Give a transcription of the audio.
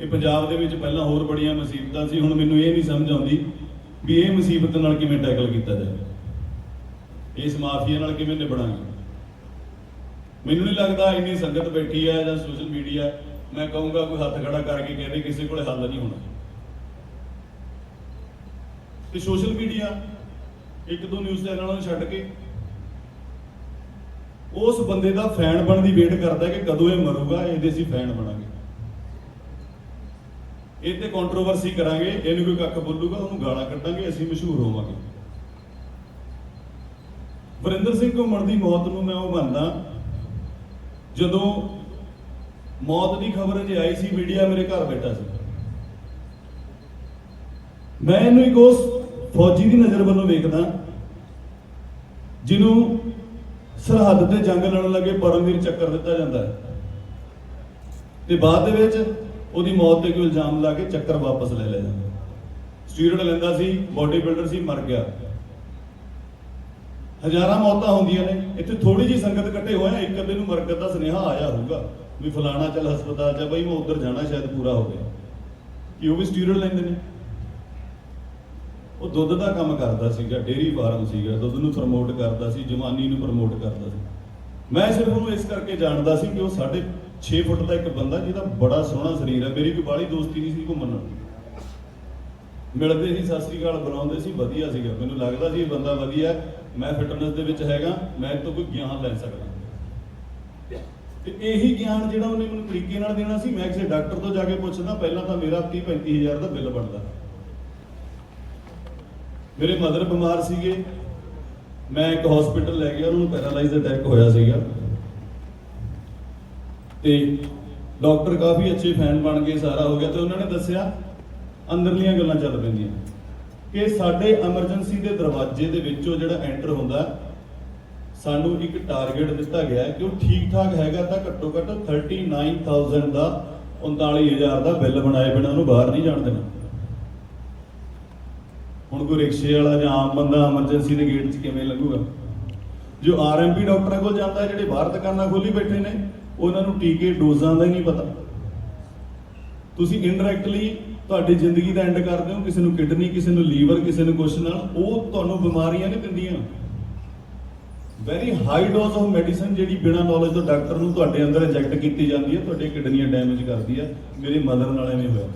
ਇਹ ਪੰਜਾਬ ਦੇ ਵਿੱਚ ਪਹਿਲਾਂ ਹੋਰ ਬੜੀਆਂ ਮੁਸੀਬਤਾਂ ਸੀ, ਹੁਣ ਮੈਨੂੰ ਇਹ ਨਹੀਂ ਸਮਝ ਆਉਂਦੀ ਵੀ ਇਹ ਮੁਸੀਬਤ ਨਾਲ ਕਿਵੇਂ ਟੈਕਲ ਕੀਤਾ ਜਾਵੇ ਇਸ ਮਾਫੀਆ ਨਾਲ ਕਿਵੇਂ ਨਿਭੜਾਂਗੇ ਮੈਨੂੰ ਨਹੀਂ ਲੱਗਦਾ ਇੰਨੀ ਸੰਗਤ ਬੈਠੀ ਹੈ ਜਾਂ ਸੋਸ਼ਲ ਮੀਡੀਆ ਮੈਂ ਕਹੂੰਗਾ ਕੋਈ ਹੱਥ ਖੜਾ ਕਰਕੇ ਕਹਿੰਦੇ ਕਿਸੇ ਕੋਲੇ ਹੱਲ ਨਹੀਂ ਹੋਣਾ। ਤੇ ਸੋਸ਼ਲ ਮੀਡੀਆ ਇੱਕ ਦੋ ਨਿਊਜ਼ ਚੈਨਲਾਂ ਨੂੰ ਛੱਡ ਕੇ ਉਸ ਬੰਦੇ ਦਾ ਫੈਨ ਬਣਨ ਦੀ ਵੇਟ ਕਰਦਾ ਕਿ ਕਦੋਂ ਇਹ ਮਰੂਗਾ, ਇਹਦੇ ਅਸੀਂ ਫੈਨ ਬਣਾਂਗੇ। ਇਹ ਤੇ ਕੰਟਰੋਵਰਸੀ ਕਰਾਂਗੇ ਇਹਨੂੰ ਕੋਈ ਕੱਖ ਬੋਲੂਗਾ, ਉਹਨੂੰ ਗਾਲਾਂ ਕੱਢਾਂਗੇ, ਅਸੀਂ ਮਸ਼ਹੂਰ ਹੋਵਾਂਗੇ। ਵਰਿੰਦਰ ਸਿੰਘ ਘੁੰਮਣ ਦੀ ਮੌਤ ਨੂੰ ਮੈਂ ਉਹ ਮੰਨਦਾ, ਜਦੋਂ ਮੌਤ ਦੀ ਖਬਰ ਜੇ ਆਈ ਸੀ ਮੀਡੀਆ ਮੇਰੇ ਘਰ ਬੈਠਾ ਸੀ। ਮੈਂ ਇਹਨੂੰ ਇੱਕ ਉਸ ਫੌਜੀ ਦੀ ਨਜ਼ਰ ਵੱਲੋਂ ਵੇਖਦਾ, ਜਿਹਨੂੰ ਸਰਹੱਦ ਤੇ ਜੰਗ ਲੜਨ ਲੱਗੇ ਪਰਮਵੀਰ ਚੱਕਰ ਦਿੱਤਾ ਜਾਂਦਾ ਹੈ। ਤੇ ਬਾਅਦ ਦੇ ਵਿੱਚ ਉਹਦੀ ਮੌਤ ਤੇ ਕੋਈ ਇਲਜ਼ਾਮ ਲਾ ਕੇ ਚੱਕਰ ਵਾਪਸ ਲੈ ਲਿਆ। ਜਾਂਦਾ ਸਟੀਰੋਇਡ ਲੈਂਦਾ ਸੀ ਬੋਡੀ ਬਿਲਡਰ ਸੀ, ਮਰ ਗਿਆ। ਹਜ਼ਾਰਾਂ ਮੌਤਾਂ ਹੁੰਦੀਆਂ ਨੇ। ਇੱਥੇ ਥੋੜੀ ਜੀ ਸੰਗਤ ਇਕੱਠੇ ਹੋਇਆ ਇੱਕ ਅੱਧੇ ਨੂੰ ਮਰਕਤ ਦਾ ਸੁਨੇਹਾ ਆਇਆ ਹੋਊਗਾ ਵੀ ਫਲਾਣਾ ਚੱਲ ਹਸਪਤਾਲ ਚ ਬਈ ਮੈਂ ਉੱਧਰ ਜਾਣਾ, ਸ਼ਾਇਦ ਪੂਰਾ ਹੋ ਗਿਆ। ਕਿ ਉਹ ਵੀ ਸਟੀਰੋਇਡ ਲੈਂਦੇ ਨੇ। ਉਹ ਦੁੱਧ ਦਾ ਕੰਮ ਕਰਦਾ ਸੀਗਾ ਡੇਰੀ ਫਾਰਮ ਸੀਗਾ, ਦੁੱਧ ਨੂੰ ਪ੍ਰਮੋਟ ਕਰਦਾ ਸੀ, ਜਵਾਨੀ ਨੂੰ ਪ੍ਰਮੋਟ ਕਰਦਾ ਸੀ। ਮੈਂ ਸਿਰਫ ਉਹਨੂੰ ਇਸ ਕਰਕੇ ਜਾਣਦਾ ਸੀ ਕਿ ਉਹ ਸਾਡੇ 6 ਫੁੱਟ ਦਾ ਇੱਕ ਬੰਦਾ ਜਿਹਦਾ ਬੜਾ ਸੋਹਣਾ ਸਰੀਰ ਹੈ। ਮੇਰੀ ਕੋਈ ਬਾਹਲੀ ਦੋਸਤੀ ਨਹੀਂ ਸੀ ਘੁੰਮਣ ਨਾਲ ਮਿਲਦੇ ਸੀ, ਸਤਿ ਸ੍ਰੀ ਅਕਾਲ ਬੁਲਾਉਂਦੇ ਸੀ, ਵਧੀਆ ਸੀਗਾ। ਮੈਨੂੰ ਲੱਗਦਾ ਸੀ ਇਹ ਬੰਦਾ ਵਧੀਆ ਮੈਂ ਫਿਟਨੈਸ ਦੇ ਵਿੱਚ ਹੈਗਾ, ਮੈਂ ਇਹ ਤੋਂ ਕੋਈ ਗਿਆਨ ਲੈ ਸਕਦਾ। ਤੇ ਇਹੀ ਗਿਆਨ ਜਿਹੜਾ ਉਹਨੇ ਮੈਨੂੰ ਤਰੀਕੇ ਨਾਲ ਦੇਣਾ ਸੀ, ਮੈਂ ਕਿਸੇ ਡਾਕਟਰ ਤੋਂ ਜਾ ਕੇ ਪੁੱਛਦਾ, ਪਹਿਲਾਂ ਤਾਂ ਮੇਰਾ 30 35000 ਦਾ ਬਿੱਲ ਬਣਦਾ। ਮੇਰੇ ਮਦਰ ਬਿਮਾਰ ਸੀਗੇ। ਮੈਂ ਇੱਕ ਹਸਪੀਟਲ ਲੈ ਗਿਆ, ਉਹਨਾਂ ਨੂੰ ਪੈਰਾਲਾਈਜ਼ ਅਟੈਕ ਹੋਇਆ ਸੀਗਾ। ਤੇ ਡਾਕਟਰ ਕਾਫੀ ਅੱਛੇ ਫੈਨ ਬਣ ਗਏ, ਸਾਰਾ ਹੋ ਗਿਆ ਤੇ ਉਹਨਾਂ ਨੇ ਦੱਸਿਆ ਅੰਦਰਲੀਆਂ ਗੱਲਾਂ ਚੱਲ ਪੈਂਦੀਆਂ। ਕਿ ਸਾਡੇ ਐਮਰਜੈਂਸੀ ਦੇ ਦਰਵਾਜ਼ੇ ਦੇ ਵਿੱਚੋਂ ਜਿਹੜਾ ਐਂਟਰ ਹੁੰਦਾ, ਸਾਨੂੰ ਇੱਕ ਟਾਰਗੇਟ ਦਿੱਤਾ ਗਿਆ ਕਿ ਉਹ ਠੀਕ ਠਾਕ ਹੈਗਾ ਤਾਂ ਘੱਟੋ ਘੱਟ 39000 ਦਾ 39000 ਦਾ ਬਿੱਲ ਬਣਾਏ ਬਿਨਾਂ ਉਹਨੂੰ ਬਾਹਰ ਨਹੀਂ ਜਾਣ ਦੇਣਾ। ਹੁਣ ਕੋਈ ਰਿਕਸ਼ੇ ਵਾਲਾ ਜਾਂ ਆਮ ਬੰਦਾ ਐਮਰਜੈਂਸੀ ਦੇ ਗੇਟ 'ਚ ਕਿਵੇਂ ਲੱਗੂਗਾ? ਜੋ ਆਰਐਮਪੀ ਡਾਕਟਰਾਂ ਕੋਲ ਜਾਂਦਾ ਜਿਹੜੇ ਬਾਹਰ ਦੁਕਾਨਾਂ ਖੋਲੀ ਬੈਠੇ ਨੇ ਉਹਨਾਂ ਨੂੰ ਟੀਕੇ ਡੋਜ਼ਾਂ ਦਾ ਹੀ ਨਹੀਂ ਪਤਾ। ਤੁਸੀਂ ਇਨਡਾਇਰੈਕਟਲੀ ਤੁਹਾਡੀ ਜ਼ਿੰਦਗੀ ਦਾ ਐਂਡ ਕਰਦੇ ਹੋ, ਕਿਸੇ ਨੂੰ ਕਿਡਨੀ ਕਿਸੇ ਨੂੰ ਲੀਵਰ, ਕਿਸੇ ਨੂੰ ਕੁਛ ਨਾਲ, ਉਹ ਤੁਹਾਨੂੰ ਬਿਮਾਰੀਆਂ ਨਹੀਂ ਦਿੰਦੀਆਂ। Very high dose of medicine ਜਿਹੜੀ ਬਿਨਾਂ ਨੌਲੇਜ ਤੋਂ ਡਾਕਟਰ ਨੂੰ ਤੁਹਾਡੇ ਅੰਦਰ ਇੰਜੈਕਟ ਕੀਤੀ ਜਾਂਦੀ ਹੈ ਤੁਹਾਡੇ ਕਿਡਨੀਆਂ ਡੈਮੇਜ ਕਰਦੀ ਹੈ, ਮੇਰੀ ਮਦਰ ਨਾਲ ਐਵੇਂ ਹੋਇਆ।